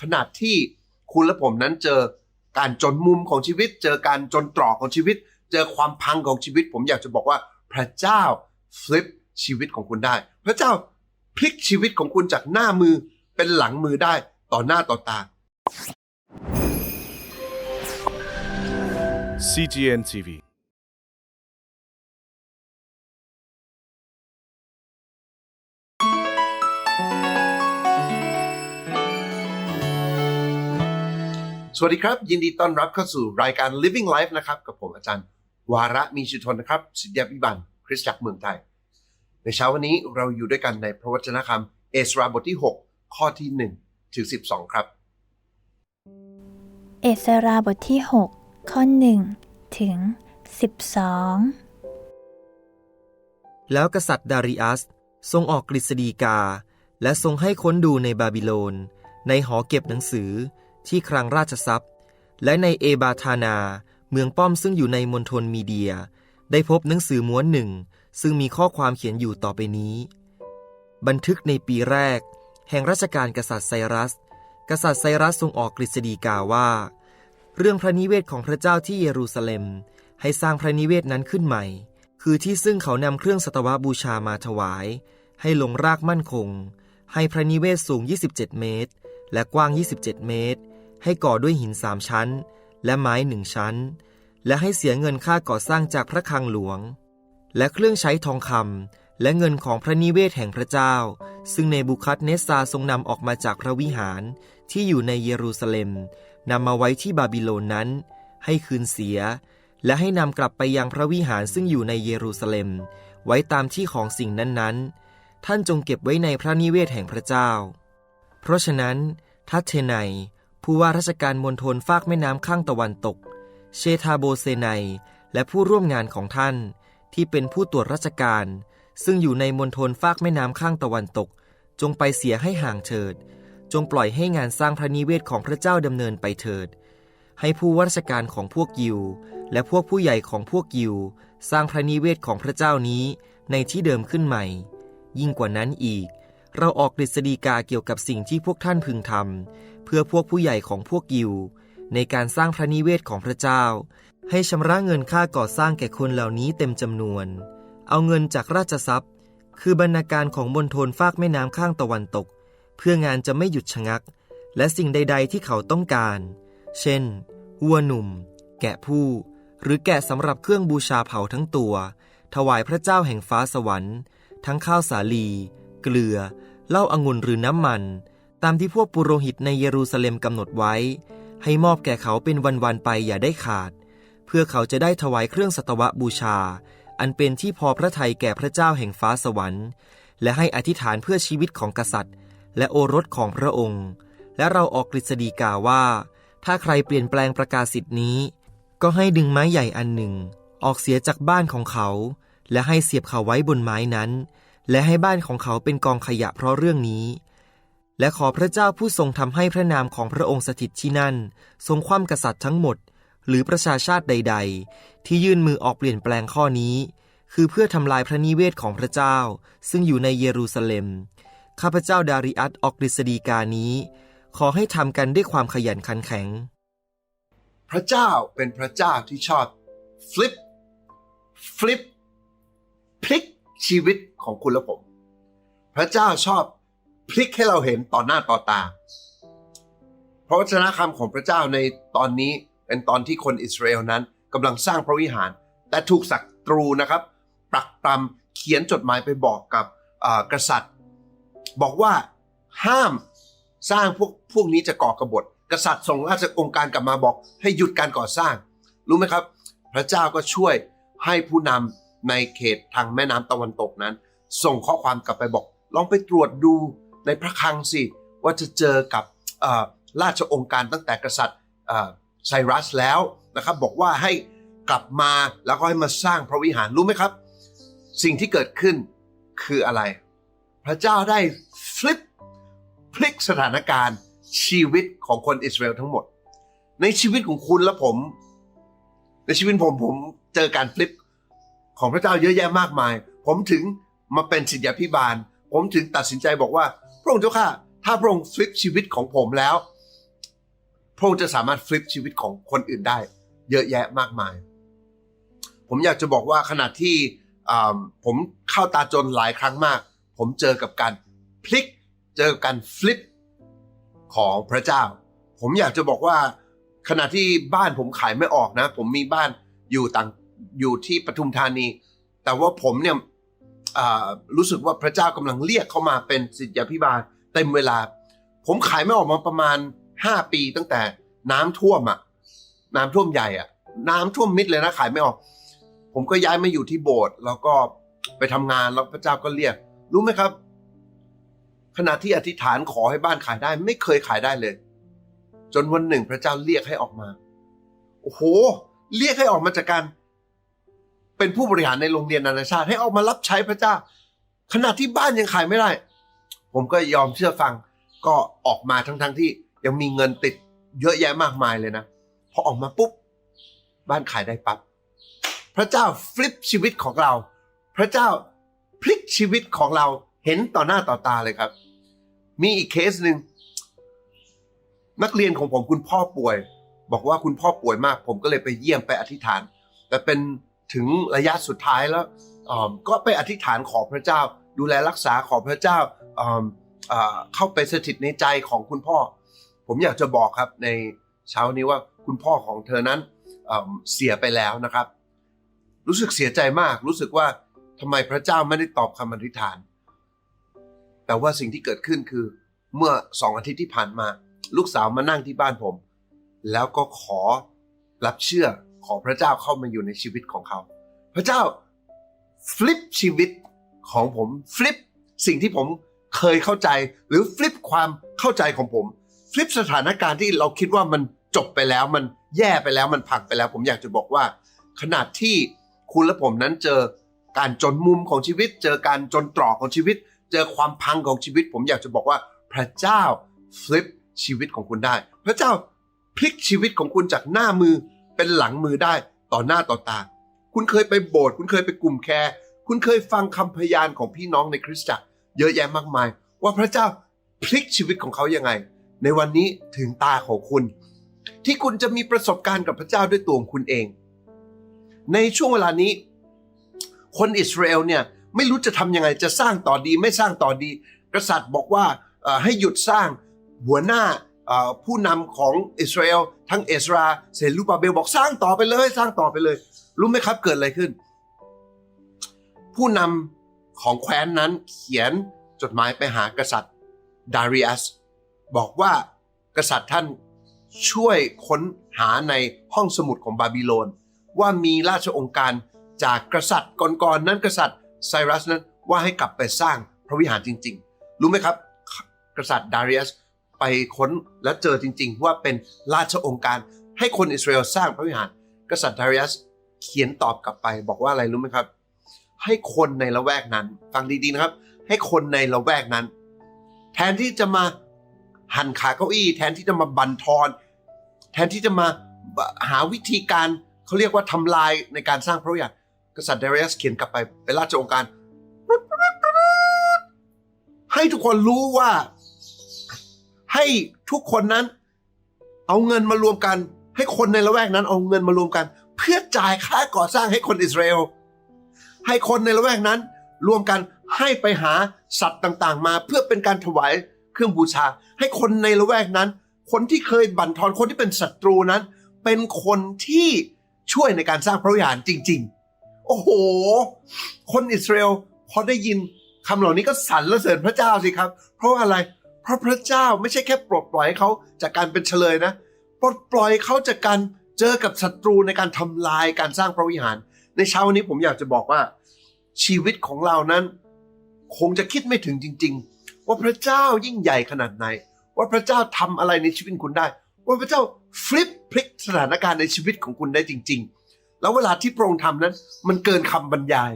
ขนาดที่คุณและผมนั้นเจอการจนมุมของชีวิต เจอการจนตรอกของชีวิต เจอความพังของชีวิต ผมอยากจะบอกว่าพระเจ้าฟลิปชีวิตของคุณได้ พระเจ้าพลิกชีวิตของคุณจากหน้ามือเป็นหลังมือได้ต่อหน้าต่อตา CGN TV. สวัสดีครับ ยินดีต้อนรับเข้าสู่รายการ Living Life นะครับกับผมอาจารย์ วาระมีชุทนนะครับสิทธิพิบันคริสตจักรเมืองไทย ในเช้าวันนี้เราอยู่ด้วยกันในพระวจนะคำเอสราบทที่ 6 ข้อที่1ถึง12 ครับ เอสราบทที่ 6 ข้อ 1 ถึง 12 แล้วกษัตริย์ดาริอัสทรงออกกฤษฎีกา และทรงให้ค้นดูในบาบิโลน ในหอเก็บหนังสือ ที่คลังราชทรัพย์ และในเอบาทานา เมืองป้อมซึ่งอยู่ในมณฑลมีเดีย ได้พบหนังสือม้วนหนึ่ง ซึ่งมีข้อความเขียนอยู่ต่อไปนี้ บันทึกในปีแรก แห่งราชการกษัตริย์ไซรัส กษัตริย์ไซรัสทรงออกกฤษฎีกาว่า เรื่องพระนิเวศของพระเจ้าที่เยรูซาเล็ม ให้สร้างพระนิเวศนั้นขึ้นใหม่ คือที่ซึ่งเขานำเครื่องสตวบูชามาถวาย ให้ลงรากมั่นคงให้พระนิเวศสูง 27 เมตร และกว้าง 27 เมตร ให้ก่อด้วยหินสามชั้น และไม้หนึ่งชั้น และให้เสียเงินค่าก่อสร้างจากพระคลังหลวง และเครื่องใช้ทองคำและเงินของพระนิเวศแห่งพระเจ้า ซึ่งในบุคัดเนสซาทรงนำออกมาจากพระวิหารที่อยู่ในเยรูซาเล็มนำมาไว้ที่บาบิโลนนั้น ให้คืนเสีย และให้นำกลับไปยังพระวิหารซึ่งอยู่ในเยรูซาเล็ม ไว้ตามที่ของสิ่งนั้นๆ ท่านจงเก็บไว้ในพระนิเวศแห่งพระเจ้า เพราะฉะนั้นทัตเทไน ผู้ว่าราชการมณฑลฟากแม่น้ำข้างตะวันตก เชทาโบเซไนและผู้ร่วมงานของท่าน ที่เป็นผู้ตรวจราชการ ซึ่งอยู่ในมณฑลฟากแม่น้ำข้างตะวันตก จงไปเสียให้ห่างเถิด จงปล่อยให้งานสร้างพระนิเวศของพระเจ้าดำเนินไปเถิด ให้ผู้ว่าราชการของพวกยิว และพวกผู้ใหญ่ของพวกยิว สร้างพระนิเวศของพระเจ้านี้ในที่เดิมขึ้นใหม่ ยิ่งกว่านั้นอีก เราออกกฤษฎีกาเกี่ยวกับสิ่งที่พวกท่านพึงทำ เพื่อพวกผู้ใหญ่ของพวกยิว ในการสร้างพระนิเวศของพระเจ้า ให้ชำระเงินค่าก่อสร้างแก่คนเหล่านี้เต็มจำนวน เอาเงินจากราชทรัพย์ คือบรรณาการของบนทนฟากแม่น้ำข้างตะวันตก เพื่องานจะไม่หยุดชะงัก และสิ่งใด ๆ ที่เขาต้องการ เช่นวัวหนุ่ม แกะผู้ หรือแกะสำหรับเครื่องบูชาเผาทั้งตัว ถวายพระเจ้าแห่งฟ้าสวรรค์ ทั้งข้าวสาลี เกลือเหล้าอางุ่นหรือน้ำมัน ตามที่พวกปุโรหิตในเยรูซาเล็มกำหนดไว้ ให้มอบแก่เขาเป็นวันๆไปอย่าได้ขาด เพื่อเขาจะได้ถวายเครื่องสัตวบูชา อันเป็นที่พอพระทัยแก่พระเจ้าแห่งฟ้าสวรรค์ และให้อธิษฐานเพื่อชีวิตของกษัตริย์ และโอรสของพระองค์ และเราออกกฤษฎีกาว่า ถ้าใครเปลี่ยนแปลงประกาศสิทธินี้ ก็ให้ดึงไม้ใหญ่อันหนึ่ง ออกเสียจากบ้านของเขา และให้เสียบเขาไว้บนไม้นั้น และให้บ้านของเขาเป็นกองขยะเพราะเรื่องนี้ และขอพระเจ้าผู้ทรงทำให้พระนามของพระองค์สถิตที่นั่น ทรงคว่ำกษัตริย์ทั้งหมด หรือประชาชาติใด ๆ ที่ยื่นมือออกเปลี่ยนแปลงข้อนี้ คือเพื่อทำลายพระนิเวศของพระเจ้า ซึ่งอยู่ในเยรูซาเล็ม ข้าพเจ้าดาริอัสออกกฤษฎีกานี้ ขอให้ทำกันด้วยความขยันขันแข็ง พระเจ้าเป็นพระเจ้าที่ชอบฟลิปฟลิปพลิกชีวิตของคุณและผม พระเจ้าชอบ พลิกให้เราเห็นต่อหน้าต่อตาเพราะวจนะคำของพระเจ้าในตอนนี้เป็นตอนที่คนอิสราเอลนั้นกำลังสร้างพระวิหาร แต่ถูกศัตรูนะครับปรักปรำเขียนจดหมายไปบอกกับกษัตริย์ บอกว่าห้ามสร้างพวกพวกนี้จะก่อกบฏ กษัตริย์ส่งราชองค์การกลับมาบอก ให้หยุดการก่อสร้าง รู้ไหมครับ พระเจ้าก็ช่วยให้ผู้นำในเขตทางแม่น้ำตะวันตกนั้น ส่งข้อความกลับไปบอก ลองไปตรวจดู ในพระคลังสิว่าจะเจอกับราชองค์การตั้งแต่กษัตริย์ไซรัสแล้วนะครับบอกว่าให้กลับมาแล้วก็ให้มาสร้างพระวิหารรู้ไหมครับ สิ่งที่เกิดขึ้นคืออะไร พระเจ้าได้ฟลิปพลิกสถานการณ์ชีวิตของคนอิสราเอลทั้งหมด ในชีวิตของคุณและผม ในชีวิตผมผมเจอการฟลิปของพระเจ้าเยอะแยะมากมาย ผมถึงมาเป็นศิษยาพิบาล ผมถึงตัดสินใจบอกว่า ระองค์เจ้าข้าถ้าพระองค์ฟลิปชีวิตของผมแล้ว พระองค์จะสามารถฟลิปชีวิตของคนอื่นได้ เยอะแยะมากมาย ผมอยากจะบอกว่าขณะที่ผมเข้าตาจนหลายครั้งมาก ผมเจอกับการพลิก เจอกับการฟลิปของพระเจ้า ผมอยากจะบอกว่าขณะที่บ้านผมขายไม่ออกนะ ผมมีบ้านอยู่ต่างอยู่ที่ปทุมธานี แต่ว่าผมเนี่ย รู้สึกว่าพระเจ้ากำลังเรียกเข้ามาเป็นศิษยาพิบาลเต็มเวลา ผมขายไม่ออกมาประมาณ 5 ปีตั้งแต่น้ำท่วมอะน้ำท่วมใหญ่อะน้ำท่วมมิดเลยนะขายไม่ออก ผมก็ย้ายมาอยู่ที่โบสถ์แล้วก็ไปทำงานแล้วพระเจ้าก็เรียก รู้ไหมครับ ขณะที่อธิษฐานขอให้บ้านขายได้ ไม่เคยขายได้เลย จนวันหนึ่งพระเจ้าเรียกให้ออกมาโอ้โห เรียกให้ออกมาจากการ เป็นผู้บริหารในโรงเรียนนานาชาติ ให้ออกมารับใช้พระเจ้า ขณะที่บ้านยังขายไม่ได้ ผมก็ยอมเชื่อฟังก็ออกมาทั้งๆที่ยังมีเงินติดเยอะแยะมากมายเลยนะพอออกมาปุ๊บบ้านขายได้ปั๊บพระเจ้าฟลิปชีวิตของเรา พระเจ้าพลิกชีวิตของเราเห็นต่อหน้าต่อตาเลยครับ มีอีกเคสหนึ่งนักเรียนของผมคุณพ่อป่วย บอกว่าคุณพ่อป่วยมาก ผมก็เลยไปเยี่ยมไปอธิษฐาน แต่เป็น ถึงระยะสุดท้ายแล้วก็ไปอธิษฐานขอพระเจ้า ดูแลรักษาขอพระเจ้าเข้าไปสถิตในใจของคุณพ่อ ผมอยากจะบอกครับในเช้านี้ว่าคุณพ่อของเธอนั้นเสียไปแล้วนะครับ รู้สึกเสียใจมาก รู้สึกว่าทำไมพระเจ้าไม่ได้ตอบคำอธิษฐาน แต่ว่าสิ่งที่เกิดขึ้นคือเมื่อสองอาทิตย์ที่ผ่านมา ลูกสาวมานั่งที่บ้านผม แล้วก็ขอรับเชื่อ ของพระเจ้าเข้ามาอยู่ในชีวิตของเขา พระเจ้าฟลิปชีวิตของผมฟลิปสิ่งที่ผมเคยเข้าใจหรือฟลิปความเข้าใจของผมฟลิปสถานการณ์ที่เราคิดว่ามันจบไปแล้วมันแย่ไปแล้วมันพังไปแล้ว ผมอยากจะบอกว่า ขนาดที่คุณและผมนั้นเจอการจนมุมของชีวิต เจอการจนตรอกของชีวิต เจอความพังของชีวิต ผมอยากจะบอกว่าพระเจ้าฟลิปชีวิตของคุณได้ พระเจ้าพลิกชีวิตของคุณจากหน้ามือ เป็นหลังมือได้ต่อหน้าต่อตา คุณเคยไปโบสถ์คุณเคยไปกลุ่มแคร์คุณเคยฟังคำพยานของพี่น้องในคริสตจักร เยอะแยะมากมาย ว่าพระเจ้าพลิกชีวิตของเขายังไง ในวันนี้ถึงตาของคุณ ที่คุณจะมีประสบการณ์กับพระเจ้าด้วยตัวของคุณเอง ในช่วงเวลานี้ คนอิสราเอลเนี่ยไม่รู้จะทำยังไงจะสร้างต่อดีไม่สร้างต่อดี กษัตริย์บอกว่าเอ่อให้หยุดสร้างหัวหน้า ผู้นำของอิสราเอลทั้งเอสราเซรูบาเบลบอกสร้างต่อไปเลย สร้างต่อไปเลย รู้ไหมครับเกิดอะไรขึ้น ผู้นำของแคว้นนั้นเขียนจดหมายไปหากษัตริย์ดาริอัสบอกว่ากษัตริย์ท่านช่วยค้นหาในห้องสมุดของบาบิโลน ว่ามีราชองค์การจากกษัตริย์ก่อนๆนั้นกษัตริย์ไซรัสนั้นว่าให้กลับไปสร้างพระวิหารจริง ๆ รู้ไหมครับ กษัตริย์ดาริอัส ไปค้นและเจอจริง ๆ ว่าเป็นราชองค์การให้คนอิสราเอลสร้างพระวิหาร กษัตริย์ดาริอัสเขียนตอบกลับไป บอกว่าอะไรรู้ไหมครับ ให้คนในละแวกนั้น ฟังดีๆนะครับ ให้คนในละแวกนั้น แทนที่จะมาหันขาเก้าอี้ แทนที่จะมาบันทอนแทนที่จะมาหาวิธีการเขาเรียกว่าทำลายในการสร้างพระวิหารกษัตริย์เดริอัสเขียนกลับไปเป็นราชองค์การให้ทุกคนรู้ว่า ให้ทุกคนนั้น เอาเงินมารวมกัน ให้คนในละแวกนั้น เอาเงินมารวมกัน เพื่อจ่ายค่าก่อสร้างให้คนอิสราเอลให้คนในละแวกนั้น รวมกันให้ไปหาสัตว์ต่างๆ มา เพื่อเป็นการถวายเครื่องบูชา ให้คนในละแวกนั้น คนที่เคยบั่นทอนคนที่เป็นศัตรูนั้น เป็นคนที่ช่วยในการสร้างพระวิหารจริง ๆ โอ้โห คนอิสราเอลพอได้ยินคำเหล่านี้ก็สรรเสริญพระเจ้าสิครับ เพราะอะไรเราะพระเจ้าไม่ใช่แค่ปลดปล่อยให้เขาจากการเป็นเฉลยนะ ปลดปล่อยเขาจากการเจอกับศัตรูในการทำลายการสร้างพระวิหาร ในเช้าวันนี้ผมอยากจะบอกว่า ชีวิตของเรานั้น คงจะคิดไม่ถึงจริง ๆ ว่าพระเจ้ายิ่งใหญ่ขนาดไหน ว่าพระเจ้าทำอะไรในชีวิตคุณได้ ว่าพระเจ้าฟลิปพลิกสถานการณ์ในชีวิตของคุณได้จริง ๆ แล้วเวลาที่พระองค์ทำนั้น มันเกินคำบรรยาย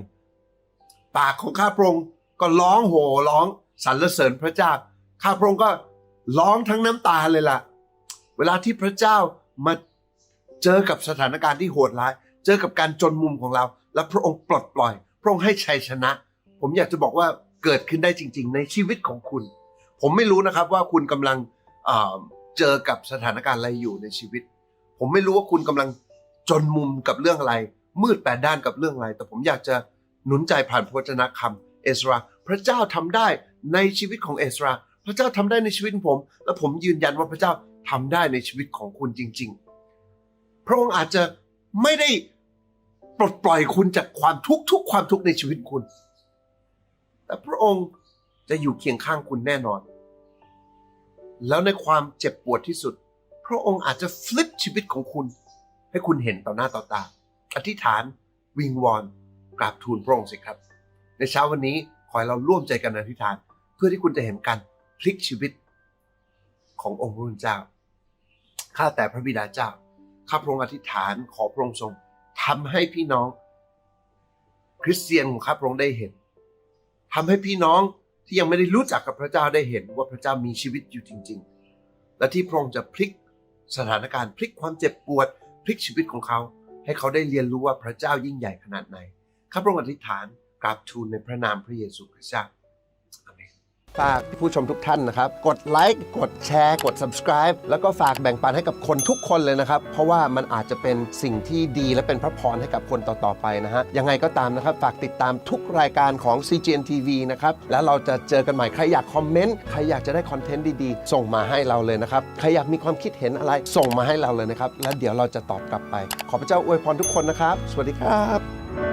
ปากของข้าพระองค์ก็ร้องโห่ร้องสรรเสริญพระเจ้า ข้าพระองค์ก็ร้องทั้งน้ำตาเลยล่ะ เวลาที่พระเจ้ามาเจอกับสถานการณ์ที่โหดร้าย เจอกับการจนมุมของเรา และพระองค์ปลดปล่อย พระองค์ให้ชัยชนะ ผมอยากจะบอกว่าเกิดขึ้นได้จริง ๆ ในชีวิตของคุณ ผมไม่รู้นะครับว่าคุณกำลังเจอกับสถานการณ์อะไรอยู่ในชีวิต ผมไม่รู้ว่าคุณกำลังจนมุมกับเรื่องอะไร มืดแปดด้านกับเรื่องอะไร แต่ผมอยากจะหนุนใจผ่านพระวจนะคำเอสรา พระเจ้าทำได้ในชีวิตของเอสรา พระเจ้าทำได้ในชีวิตผม และผมยืนยันว่าพระเจ้าทำได้ในชีวิตของคุณจริง ๆ พระองค์อาจจะไม่ได้ปลดปล่อยคุณจากความทุกข์ทุกความทุกข์ในชีวิตคุณ แต่พระองค์จะอยู่เคียงข้างคุณแน่นอน แล้วในความเจ็บปวดที่สุด พระองค์อาจจะฟลิปชีวิตของคุณ ให้คุณเห็นต่อหน้าต่อตา อธิษฐานวิงวอนกราบทูลพระองค์สิครับ ในเช้าวันนี้ขอให้เราร่วมใจกันอธิษฐาน เพื่อที่คุณจะเห็นการ พลิกชีวิตขององค์พระผู้เป็นเจ้า ข้าแต่พระบิดาเจ้า ข้าพระองค์อธิษฐานขอพระองค์ทรงทำให้พี่น้อง คริสเตียนของข้าพระองค์ได้เห็นทำให้พี่น้องที่ยังไม่ได้รู้จักกับพระเจ้าได้เห็นว่าพระเจ้ามีชีวิตอยู่จริง ๆ และที่พระองค์จะพลิกสถานการณ์พลิกความเจ็บปวด พลิกชีวิตของเขา ให้เขาได้เรียนรู้ว่าพระเจ้ายิ่งใหญ่ขนาดไหน ข้าพระองค์อธิษฐานกราบทูลในพระนามพระเยซูคริสต์ ฝากผู้ชมทุกท่านนะครับ กดไลค์กดแชร์กด subscribe แล้วก็ฝากแบ่งปันให้กับคนทุกคนเลยนะครับ เพราะว่ามันอาจจะเป็นสิ่งที่ดีและเป็นพระพรให้กับคนต่อ ๆ ไปนะฮะ ยังไงก็ตามนะครับ ฝากติดตามทุกรายการของ CGN TV นะครับ แล้วเราจะเจอกันใหม่ ใครอยากคอมเมนต์ ใครอยากจะได้คอนเทนต์ดีๆ ส่งมาให้เราเลยนะครับ ใครอยากมีความคิดเห็นอะไรส่งมาให้เราเลยนะครับ แล้วเดี๋ยวเราจะตอบกลับไป ขอพระเจ้าอวยพรทุกคนนะครับ สวัสดีครับ